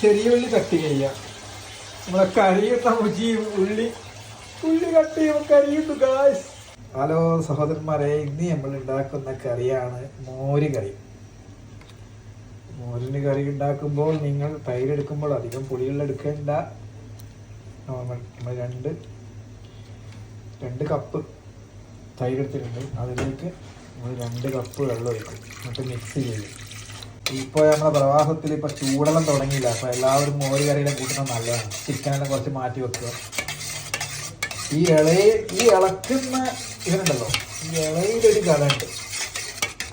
ചെറിയ ഉള്ളി കട്ട് ചെയ്യുക നമ്മളെ കരിയുന്ന മുജി ഉള്ളി ഉള്ളി കട്ട് ചെയ്യുമ്പോൾ കരിയുന്നു ഗായ്സ് ഹലോ സഹോദരന്മാരെ ഇന്ന് നമ്മൾ ഉണ്ടാക്കുന്ന കറിയാണ് മോര് കറി. മോരിന് കറി ഉണ്ടാക്കുമ്പോൾ നിങ്ങൾ തൈരെടുക്കുമ്പോൾ അധികം പുളിയുള്ള എടുക്കേണ്ട. നോർമൽ നമ്മൾ രണ്ട് രണ്ട് കപ്പ് തൈരെടുത്തിട്ടുണ്ട് അതിലേക്ക് നമ്മൾ രണ്ട് കപ്പ് വെള്ളം ഒഴിക്കും. എന്നിട്ട് മിക്സ് ചെയ്യും. ഇപ്പോൾ നമ്മുടെ പ്രവാസത്തിൽ ഇപ്പോൾ ചൂടെല്ലാം തുടങ്ങിയില്ല. അപ്പോൾ എല്ലാവരും മോര് കറിയുടെ കൂട്ടണം നല്ലതാണ്. ചിക്കനെല്ലാം കുറച്ച് മാറ്റി വെക്കുക. ഈ ഇളയെ ഈ ഇളക്കുന്ന ഇതിനുണ്ടല്ലോ ഈ ഇളയിലൊരു കടയുണ്ട്.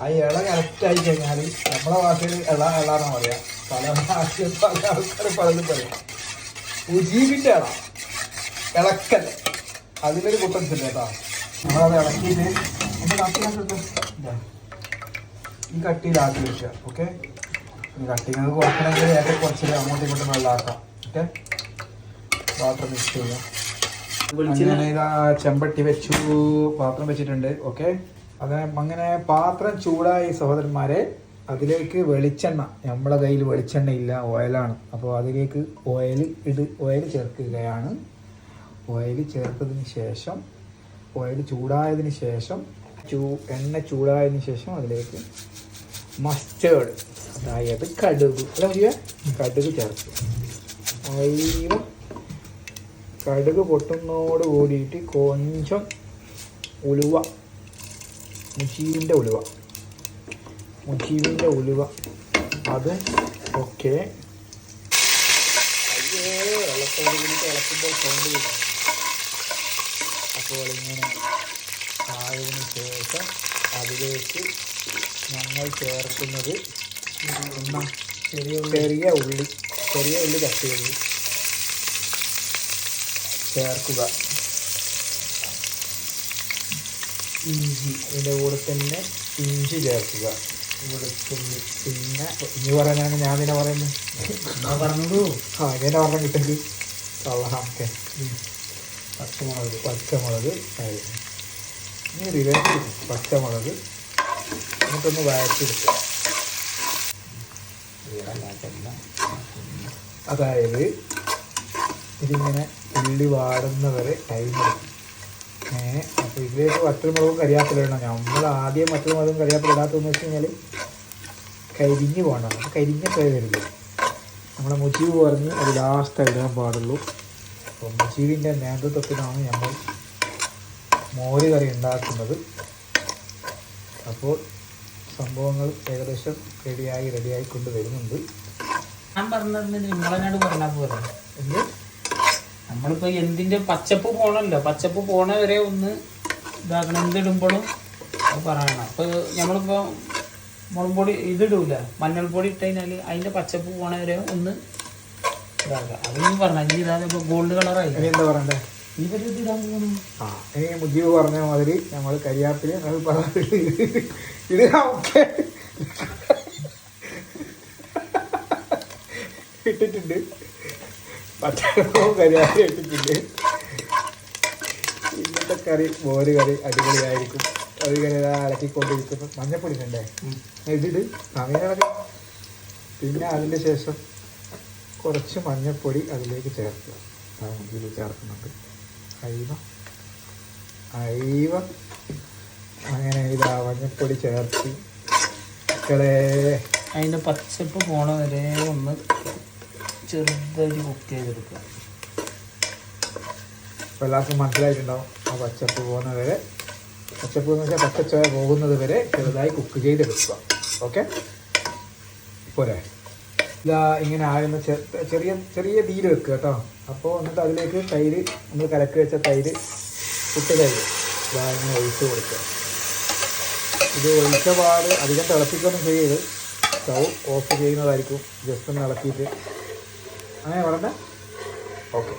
ആ ഇള കറക്റ്റ് ആയി കഴിഞ്ഞാൽ നമ്മളെ ഭാഷയിൽ ഇള ഇളാന്ന് പറയാം? പല ഭാഷയിൽ പല ആൾക്കാർ പലതും പറയും. ഉജീബിന്റെ ഇള. ഇളക്കല്ല. അതിലൊരു കുട്ടൻസ് ഉണ്ട് കേട്ടോ. നമ്മളത് ഇളക്കിയിട്ട് ഒന്ന് ഈ കട്ടിയിലാക്കി വെക്കുക ഓക്കെ ഈ നിങ്ങൾക്ക് കുറക്കണമെങ്കിൽ ഏറ്റവും കുറച്ച് അങ്ങോട്ടും ഇങ്ങോട്ടും വെള്ളമാക്കാം ഓക്കെ പാത്രം മിക്സ് ചെയ്യാം അങ്ങനെ ഇതാ ചെമ്പട്ടി വെച്ചു പാത്രം വെച്ചിട്ടുണ്ട് ഓക്കെ അത് അങ്ങനെ പാത്രം ചൂടായി സഹോദരന്മാരെ അതിലേക്ക് വെളിച്ചെണ്ണ നമ്മളെ കയ്യിൽ വെളിച്ചെണ്ണ ഇല്ല ഓയിലാണ് അപ്പോൾ അതിലേക്ക് ഓയിൽ ഇട് ഓയിൽ ചേർക്കുകയാണ്. ഓയിൽ ചേർത്തതിന് ശേഷം ഓയിൽ ചൂടായതിന് ശേഷം ചൂ എണ്ണ ചൂടായതിനു ശേഷം അതിലേക്ക് മസ്റ്റേർഡ് അതായത് കടുക്. അല്ല മതിയോ കടുക് ചേർക്കുക അയ്യോ കടുക് പൊട്ടുന്നതോട് കൂടിയിട്ട് കൊഞ്ചം ഉലുവ മുച്ചീവിന്റെ ഉലുവ. മുച്ചീവിന്റെ ഉലുവ. അത് ഒക്കെ അയ്യേ വെള്ളത്തോട് ഇളക്കുമ്പോൾ അപ്പോൾ ഇങ്ങനെ ആയതിനു ശേഷം അതിലേക്ക് ഞങ്ങൾ ചേർക്കുന്നത് ചെറിയ ചെറിയ ഉള്ളി. ചെറിയ ഉള്ളി കട്ട് ചെയ്ത് ചേർക്കുക. ഇഞ്ചി ഇതിന്റെ കൂടെ തന്നെ ഇഞ്ചി ചേർക്കുക. വെളുത്തുള്ളി. പിന്നെ ഇഞ്ചി പറയാനാണ് ഞാൻ തന്നെ പറയുന്നത്. പറഞ്ഞു ആ ഇങ്ങനെ പറഞ്ഞ കിട്ടുന്നത് കള്ളഹാമൊക്കെ പച്ചമുളക് പച്ചമുളക് ആയിരുന്നു ഇനി റിവേഴ്സ് പച്ചമുളക് എന്നിട്ടൊന്ന് വഴച്ചെടുക്കാം അതായത് ഇതിങ്ങനെ ഉള്ളി വാടുന്നവരെ ടൈം എടുക്കും. ഏഹ് അപ്പോൾ ഇതിലേക്ക് വറ്റൽമുളകും കരിയാപ്പിലിടണം നമ്മൾ ആദ്യം വറ്റൽമുളകും കരിയാപ്പില ഇടാത്തതെന്ന് വെച്ച് കഴിഞ്ഞാൽ കരിഞ്ഞ് പോകണം അപ്പോൾ കരിഞ്ഞ വരില്ല നമ്മളെ മുജീബ് പറഞ്ഞ് അത് ലാസ്റ്റ് ഇടാൻ പാടുള്ളൂ. അപ്പോൾ മുജീവിന്റെ നേതൃത്വത്തിലാണ് നമ്മൾ മോര് കറി ഉണ്ടാക്കുന്നത്. അപ്പോൾ സംഭവങ്ങൾ ഏകദേശം റെഡിയായി റെഡിയായി കൊണ്ട് വരുന്നുണ്ട്. ഞാൻ പറഞ്ഞത് നിങ്ങളെന്നോട് പറഞ്ഞാൽ പോരെ. എന്ത്? നമ്മളിപ്പോ എന്തിന്റെ പച്ചപ്പ് പോണല്ലോ. പച്ചപ്പ് പോണ വരെ ഒന്ന് ഇതാക്കണം. എന്തിടുമ്പോഴും അത് പറയണം. അപ്പോൾ നമ്മളിപ്പോൾ മുളമ്പൊടി ഇതിടൂല. മഞ്ഞൾപ്പൊടി ഇട്ട് കഴിഞ്ഞാൽ അതിന്റെ പച്ചപ്പ് പോണ വരെ ഒന്ന് ഇതാക്കുക അത് പറഞ്ഞാൽ പറഞ്ഞ ഇനി ഇതാ ഗോൾഡ് കളറായി എന്താ പറയണ്ടേ? ആ ഇനി മുജീബ് പറഞ്ഞ മാതിരി നമ്മൾ കരിയാപ്പിന് അത് പറഞ്ഞിട്ട് ഇത് ഇട്ടിട്ടുണ്ട്. പച്ചക്കറിയും കരിയാപ്പിലും ഇട്ടിട്ടുണ്ട്. ഇന്നത്തെ കറി മോര് കറി അടിപൊളിയായിരിക്കും. അത് ഇങ്ങനെ ഇളക്കിക്കൊണ്ടിരിക്കുന്നു മഞ്ഞപ്പൊടി ഉണ്ടേ ഇതിട് സമയം പിന്നെ അതിന്റെ ശേഷം കുറച്ച് മഞ്ഞപ്പൊടി അതിലേക്ക് ചേർക്കുക. മുജീബ് ചേർക്കുന്നുണ്ട്. അയവ അയവ അങ്ങനെ ഇതാ മഞ്ഞപ്പൊടി ചേർത്ത് മക്കളെ. അതിന്റെ പച്ചപ്പ് പോണ വരെ ഒന്ന് ചെറുതായിട്ട് കുക്ക് ചെയ്തെടുക്കുക. അപ്പോൾ എല്ലാവർക്കും മനസ്സിലായിട്ടുണ്ടാവും. ആ പച്ചപ്പ് പോകുന്ന വരെ പച്ചപ്പ് എന്ന് വെച്ചാൽ പച്ചച്ചോയ പോകുന്നത് വരെ ചെറുതായി കുക്ക് ചെയ്തെടുക്കുക. ഓക്കെ? പോരെ. ഇതാ ഇങ്ങനെ ആകുന്ന ചെറിയ ചെറിയ തീയിൽ വെക്കുക കേട്ടോ. അപ്പോൾ എന്നിട്ട് അതിലേക്ക് തൈര് നമ്മൾ കലക്കി വെച്ച തൈര് പുട്ട് തൈര് ഇതാ ഇങ്ങനെ ഒഴിച്ച് കൊടുക്കുക. ഇത് ഒഴിച്ച പാട് അധികം തിളപ്പിക്കൊന്നും ചെയ്യരുത്. സ്റ്റൗ ഓഫ് ചെയ്യുന്നതായിരിക്കും. ജസ്റ്റ് ഒന്ന് ഇളക്കിയിട്ട്. അങ്ങനെ പറഞ്ഞ ഓക്കെ.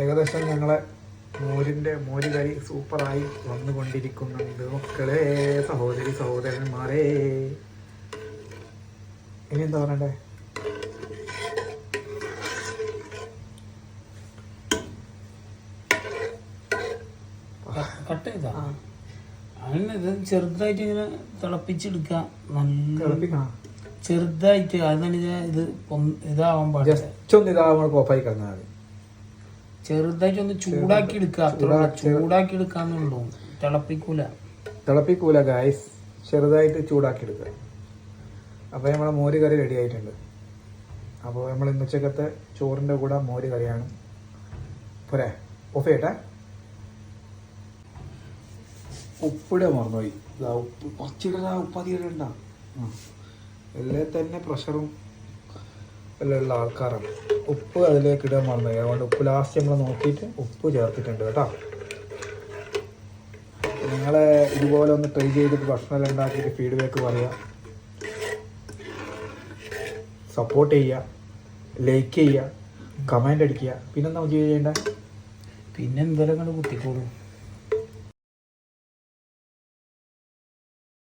ഏകദേശം ഞങ്ങളെ മോരിന്റെ മോര് കറി സൂപ്പറായി വന്നുകൊണ്ടിരിക്കുന്നുണ്ട് മക്കളെ സഹോദരി സഹോദരന്മാരെ. ഇനി എന്താ പറയണ്ടേ? കട്ട് ചെയ്താ? ആ. ആ അങ്ങനെ ഇത് ചെറുതായിട്ട് ഇങ്ങനെ തിളപ്പിച്ചെടുക്കാം. നല്ല ചെറുതായിട്ട് അതാണ് ഇത് ഇതാവാൻ പാടില്ല. ജസ്റ്റ് ഒന്ന് ഇതാവുമ്പോൾ ഓഫായി കിടന്നാൽ മതി. ചെറുതായിട്ട്. ഒന്ന് ചൂടാക്കി എടുക്കുക. അത്ര ചൂടാക്കി- എടുക്കാന്നുള്ളൂ തിളപ്പിക്കൂല. തിളപ്പിക്കൂല ഗായ്സ് ചെറുതായിട്ട് ചൂടാക്കി എടുക്കുക. അപ്പോൾ നമ്മളെ മോര് കറി റെഡി ആയിട്ടുണ്ട്. അപ്പോൾ നമ്മൾ ഇന്ന് ഉച്ചക്കത്തെ ചോറിന്റെ കൂടെ മോര് കറിയാണ്. പോരെ? ഓഫ് ചെയ്യട്ടെ ഉപ്പിടെ മറന്നുപോയി. ഉപ്പ്. കുറച്ചിടാ ഉപ്പ് അധികം ഇടണ്ട എല്ലാം തന്നെ പ്രഷറും ഉള്ള ആൾക്കാരാണ്. ഉപ്പ് അതിലേക്ക് ഇടാൻ മറന്നുപോയി അതുകൊണ്ട് ഉപ്പ് ലാസ്റ്റ് നമ്മൾ നോക്കിയിട്ട് ഉപ്പ് ചേർത്തിട്ടുണ്ട് കേട്ടോ. നിങ്ങൾ ഇതുപോലെ ഒന്ന് ട്രൈ ചെയ്തിട്ട് ഭക്ഷണം ഉണ്ടാക്കിയിട്ട് ഫീഡ്ബാക്ക് പറയുക സപ്പോർട്ട് ചെയ്യുക ലൈക്ക് ചെയ്യുക കമന്റ് അടിക്കുക. പിന്നെ പിന്നെന്താ ചെയ്യേണ്ട? പിന്നെ എന്തെല്ലാം കണ്ട് കുത്തിക്കോളൂ?